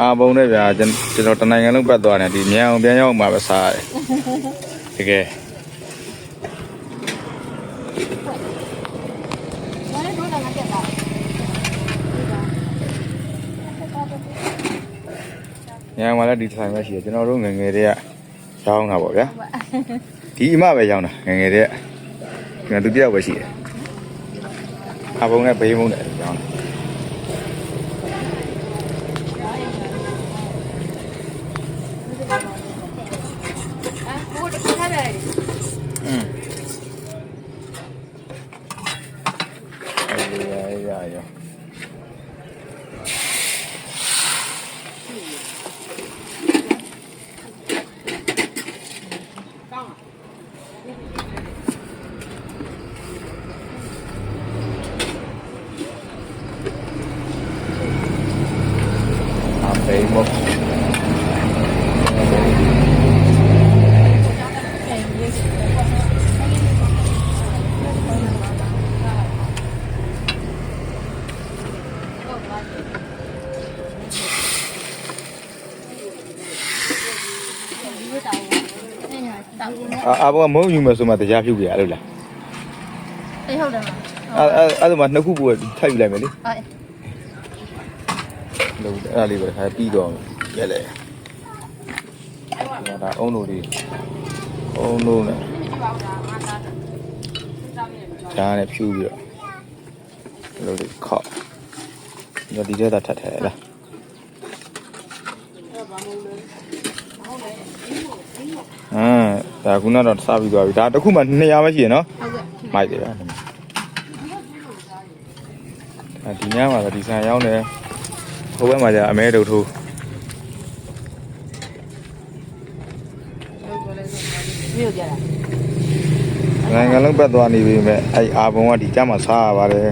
အာဘုံနဲ့ဗျာကျွန်ကျွန်တော်တနိုင်ငံလုံးပတ်သွားတယ်ဒီမြန်အောင်ပြန်ရောက်မှပဲစားရတယ်တကယ်ဘာလဲတော့ငါတက်တာမြန်အောင်လည်းဒီဆိုင်ပဲရှိတယ်ကျွန်တော်တို့ငယ်ငယ်တည်းကရောင်းတာပေါ့ဗျာဒီအမပဲရောင်းတာငယ်ငယ်တည်းကငါသူတယောက်ပဲရှိတယ်အာဘုံနဲ့ဘေးဘုံနဲ့ရောင်းတာ အာကို တခါထားတယ်อื มအေးရရရ à bị một à à bố muốn nhưng mà sao mà tự ra phiêu kìa được là အေးဟုတ်တယ်မ à à à mà nó cũng vừa thay lại mày đi အေး đâu à đi về hai pi đồ vậy lại là ông đồ đi ông đồ này giá này phiêu kìa đâu đi khó giờ đi ra thật thế là အမ်ဒါခုနတော့စပြီးသွားပြီဒါတစ်ခုမှ200ပဲရှိရနော်ဟုတ်ကဲ့မိုက်တယ်ဗျာဒါဒီညမှာဒီဆန်ရောက်တယ်ဟိုဘက်မှာじゃအမဲတုတ်ထိုးမြို့ကြတာနိုင်ငံလုံးပတ်သွားနေပြီမဲ့အဲ့အာဘုံကဒီကြမှာစားရပါတယ်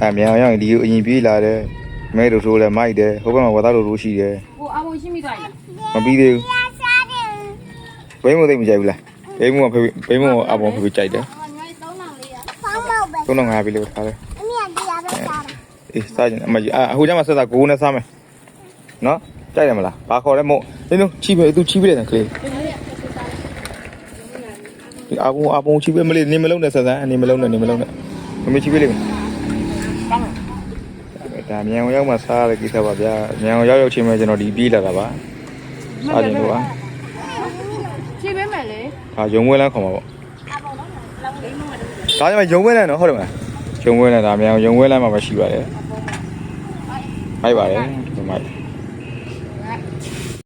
အဲမြန်အောင်ရောက်ရင်ဒီကိုအရင်ပြေးလာတယ်အ မဲတို့ဆိုလည်းမိုက်တယ်ဟိုဘက်မှာဝါသားတို့တို့ရှိတယ်ဟိုအဘိုးရှိမိသွားပြီမပြီးသေးဘူးဘိန်းမသိမကြိုက်ဘူးလားဘိန်းမကဖေဘိန်းမကအဘိုးဖေကြိုက်တယ်သုံးတော့ငါပြီလို့ထားတယ်အမေကဒီရပဲစားတာအေးစားကြအမကြီးအဟိုကျမှဆက်စားကိုးနဲ့စားမယ်နော်ကြိုက်တယ်မလားဘာခေါ်လဲမို့နင်တို့ချီးပဲသူချီးပြလိုက်တယ်ကလေးဒီအဘုံအဘုံချီးပဲမလေးနင်မလုံးနဲ့ဆက်စားနင်မလုံးနဲ့နင်မလုံးနဲ့မမေချီးပြလိုက်မယ်ကောင်း ဒါမြန်အောင်ရောက်မှစားရတဲ့ကိစ္စပါဗျာမြန်အောင်ရောက်ရောက်ချင်းပဲကျွန်တော်ဒီပြေးလာတာပါစားကြည့်လို့ပါရှိပေးမယ်လေဟာရုံဝဲလန်းခေါ်မှာပေါ့ဒါကြောင့်ရုံဝဲလန်းနော်ဟုတ်တယ်မလားရုံဝဲလန်းဒါမြန်အောင်ရုံဝဲလန်းမှာပဲရှိပါတယ်မိုက်ပါတယ်ဒီမိုက်